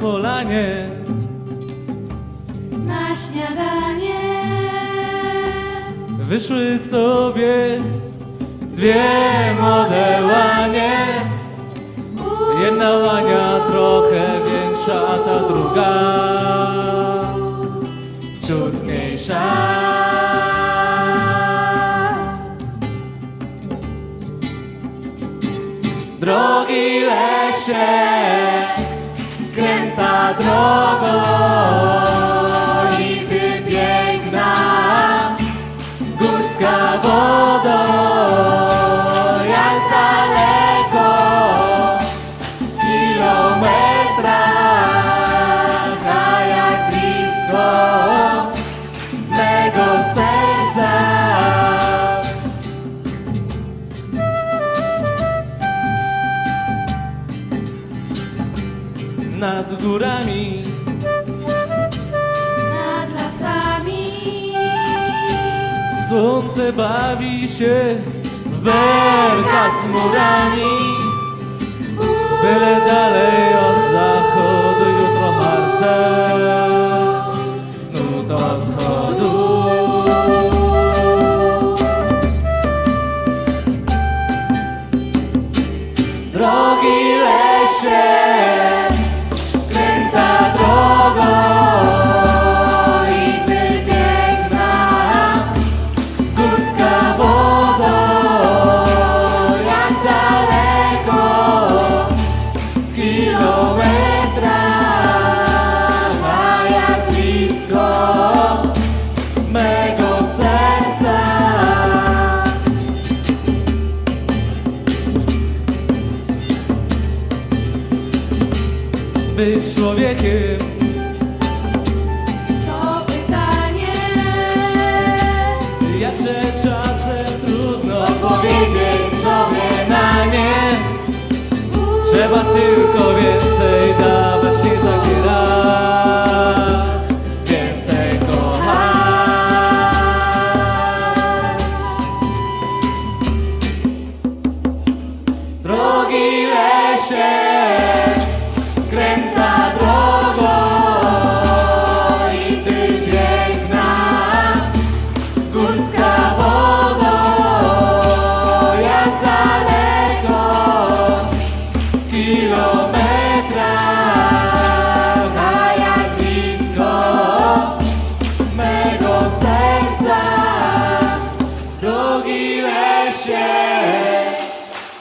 śniadanie na śniadanie. Wyszły sobie dwie młode łanie. Jedna łania trochę większa, a ta druga ciut mniejsza Drogi lesie, drogo i ty piękna górska wodo, Nad górami. Nad lasami. Słońce bawi się w belka z murami. Byle dalej Być człowiekiem to pytanie. Jakże czasem trudno powiedzieć sobie na nie Trzeba tylko więcej dawać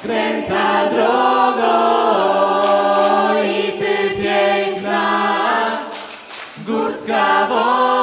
Kręta drogo i ty piękna, górska woda.